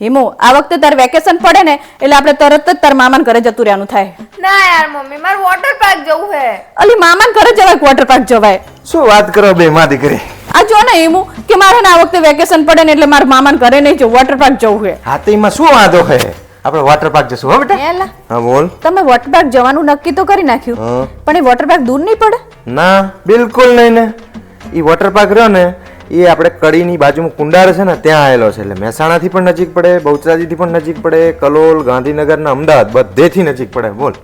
હિમુ આ વખતે તારે વેકેશન પડે ને એટલે આપણે તરત જ તાર મામાન ઘરે જતું રહેવાનું થાય. ના યાર મમ્મી મારે વોટર પાર્ક જવું હે અલી મામાન ઘરે જવાય વોટર પાર્ક જવાય? શું વાત કરો બે માં દીકરી? આ જો ને હિમુ કે મારે ને આ વખતે વેકેશન પડે ને એટલે મારા મામાન ઘરે નહીં જવું વોટર પાર્ક જવું છે. હા તો એમાં શું વાંધો છે? આપણે વોટર પાર્ક જશું હો બેટા? એલા હા બોલ. તમે વોટર પાર્ક જવાનું નક્કી તો કરી નાખ્યું પણ એ વોટર પાર્ક દૂર નહીં પડે? ના બિલકુલ નહીં ને. એ વોટર પાર્ક રહ્યો ને એ આપણે કડીની બાજુમાં કુંડાર છે ને ત્યાં આવેલો છે. એટલે મહેસાણાથી પણ નજીક પડે બહુચરાજીથી પણ નજીક પડે કલોલ ગાંધીનગર ને અમદાવાદ બધેથી નજીક પડે. બોલ.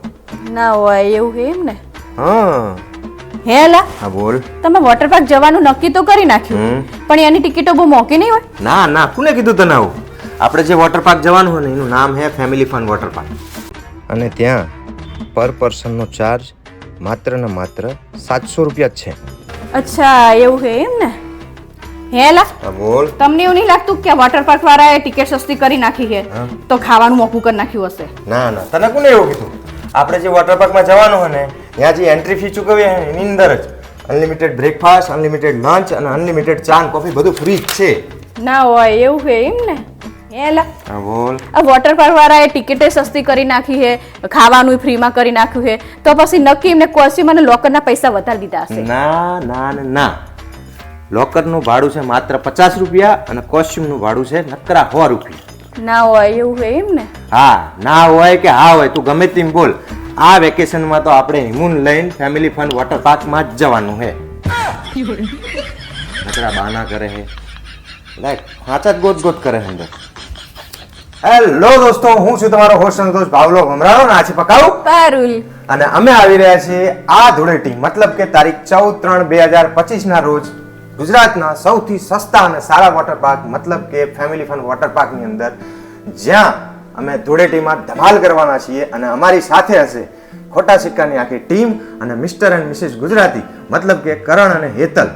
ના હોય એવું છે એમ ને? હા. હેલા હા બોલ. તમે વોટર પાર્ક જવાનું નક્કી તો કરી નાખ્યું. પણ એની ટિકિટો બહુ મોંઘી નહીં હોય? ના ના કોને કીધું તને આવું? આપણે જે વોટર પાર્ક જવાનું હોય ને એનું નામ છે ફેમિલી ફન વોટર પાર્ક અને ત્યાં પર પર્સનનો ચાર્જ માત્ર ને માત્ર સાતસો રૂપિયા છે. અચ્છા એવું છે એમ ને? હે એલા હા બોલ. તમને એવું નહીં લાગતું કે વોટર પાર્ક વાળાએ ટિકિટ સસ્તી કરી નાખી છે? તો ખાવાનું મોંઘું કરી નાખ્યું હશે. ના ના તને કોને એવું કીધું? આપણે જે વોટર પાર્કમાં જવાનું હોય ને ત્યાં જે એન્ટ્રી ફી ચૂકવીએ એની અંદર જ અનલિમિટેડ બ્રેકફાસ્ટ અનલિમિટેડ લંચ અને અનલિમિટેડ ચા કોફી બધું ફ્રી જ છે. ના હોય એવું છે એમ ને? હેલા. બોલ. આ વોટર પાર્ક વાળાએ ટિકિટે સસ્તી કરી નાખી છે ખાવાનું ફ્રીમાં કરી નાખ્યું છે. તો પછી નક્કી એમને કોસ્ટ્યુમ અને લોકરના પૈસા વધારી દીધા હશે. ના ને ના. લોકરનું ભાડું છે માત્ર પચાસ રૂપિયા અને કોસ્ચ્યુમનું ભાડું છે નકરા સો રૂપિયા. ના હોય એવું હોય એમ ને? હા ના હોય કે હા હોય તું ગમે તેમ બોલ. આ વેકેશનમાં તો આપણે હિમૂન લઈને ફેમિલી ફન વોટર પાર્કમાં જ જવાનું હે. નકરા બાના કરે હે. લાઈક હાચા જ ગોત ગોત કરે અંદર. હેલો દોસ્તો હું છું તમારો હોસ્ટ સંતોષ ભાવલો ભમરાણો ને છે પકાવું? પારુલ. અને અમે આવી રહ્યા છીએ આ ધૂળેટી મતલબ કે તારીખ ચૌદ ત્રણ બે હજાર પચીસના રોજ ગુજરાતના સૌથી સસ્તા અને સારા વોટર પાર્ક મતલબ કે ફેમિલી ફન વોટર પાર્કની અંદર, જ્યાં અમે ધૂળેટીમાં ધમાલ કરવાના છીએ અને અમારી સાથે હશે ખોટા સિક્કાની આખી ટીમ અને મિસ્ટર એન્ડ મિસિસ ગુજરાતી, મતલબ કે કરણ અને હેતલ.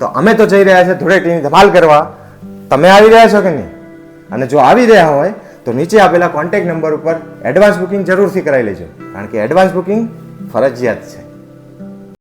તો અમે તો જઈ રહ્યા છીએ ધૂળેટીની ધમાલ કરવા. તમે આવી રહ્યા છો કે નહીં? અને જો આવી રહ્યા હોય, તો નીચે આપેલા કોન્ટેક્ટ નંબર ઉપર એડવાન્સ બુકિંગ જરૂરથી કરાવી લેજો. કારણ કે એડવાન્સ બુકિંગ ફરજિયાત છે.